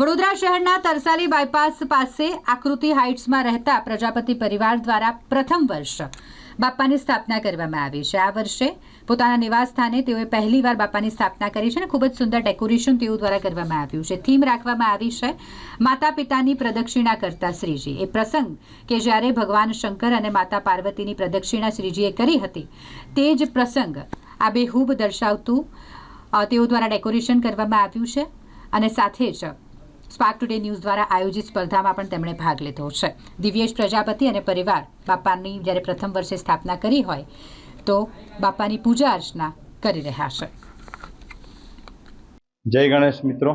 વડોદરા શહેરના તરસાલી બાયપાસ પાસે આકૃતિ હાઇટ્સમાં રહેતા પ્રજાપતિ પરિવાર દ્વારા પ્રથમ વર્ષ બાપાની સ્થાપના કરવામાં આવી છે. આ વર્ષે પોતાના નિવાસ સ્થાને તેઓએ પહેલીવાર બાપાની સ્થાપના કરી છે અને ખૂબ જ સુંદર ડેકોરેશન તેઓ દ્વારા કરવામાં આવ્યું છે. થીમ રાખવામાં આવી છે માતા પિતાની પ્રદક્ષિણા કરતા શ્રીજી. એ પ્રસંગ કે જ્યારે ભગવાન શંકર અને માતા પાર્વતીની પ્રદક્ષિણા શ્રીજીએ કરી હતી, તે જ પ્રસંગ આ બેહૂબ દર્શાવતું તેઓ દ્વારા ડેકોરેશન કરવામાં આવ્યું છે અને સાથે જ સ્પાર્ક ટુડે ન્યૂઝ દ્વારા આયોજિત સ્પર્ધામાં પણ તેમણે ભાગ લીધો છે. દિવ્યેશ પ્રજાપતિ અને પરિવાર બાપાની જ્યારે પ્રથમ વર્ષે સ્થાપના કરી હોય તો બાપાની પૂજા અર્ચના કરી રહ્યા છે. જય ગણેશ મિત્રો.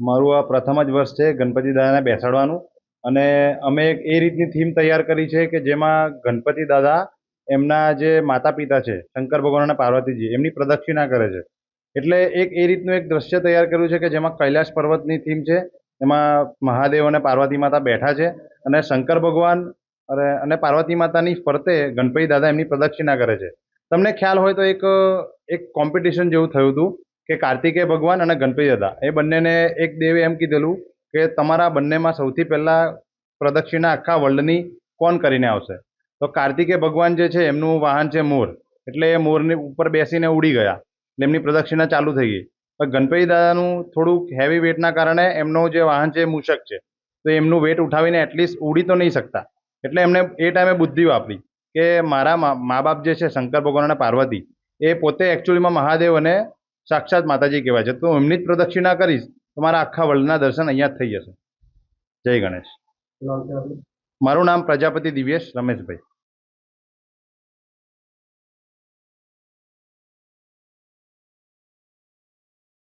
મારું આ પ્રથમ જ વર્ષ છે ગણપતિ દાદાને બેસાડવાનું અને અમે એક એ રીતની થીમ તૈયાર કરી છે કે જેમાં ગણપતિ દાદા એમના જે માતા પિતા છે, શંકર ભગવાન અને પાર્વતીજી, એમની પ્રદક્ષિણા કરે છે. એટલે એક એ રીતનું એક દ્રશ્ય તૈયાર કર્યું છે કે જેમાં કૈલાશ પર્વતની થીમ છે એમાં મહાદેવ અને પાર્વતી માતા બેઠા છે અને શંકર ભગવાન અને પાર્વતી માતાની ફરતે ગણપતિ દાદા એમની પ્રદક્ષિણા કરે છે. તમને ખ્યાલ હોય તો એક એક કોમ્પિટિશન જેવું થયું હતું કે કાર્તિકેય ભગવાન અને ગણપતિ દાદા. એ બંનેને એક દેવે એમ કીધેલું કે તમારા બંનેમાં સૌથી પહેલાં પ્રદક્ષિણા આખા વર્લ્ડની કોણ કરીને આવશે? તો કાર્તિકેય ભગવાન જે છે એમનું વાહન છે મોર. એટલે એ મોરની ઉપર બેસીને ઉડી ગયા. એમની પ્રદક્ષિણા ચાલુ થઈ ગઈ. ગણપતિ દાદાનું થોડુંક હેવી વેટના કારણે એમનું જે વાહન છે એ મૂષક છે. તો એમનું વેટ ઉઠાવીને એટલીસ્ટ ઉડી તો નહીં શકતા. એટલે એમને એ ટાઈમે બુદ્ધિ વાપરી કે મારા મા મા બાપ જે છે શંકર ભગવાન અને પાર્વતી એ પોતે એકચ્યુઅલીમાં મહાદેવ અને સાક્ષાત માતાજી કહેવાય છે. તો એમની જ પ્રદક્ષિણા કરીશ તો મારા આખા વર્લ્ડના દર્શન અહીંયા જ થઈ જશે. જય ગણેશ. મારું નામ પ્રજાપતિ દિવ્યેશ રમેશભાઈ.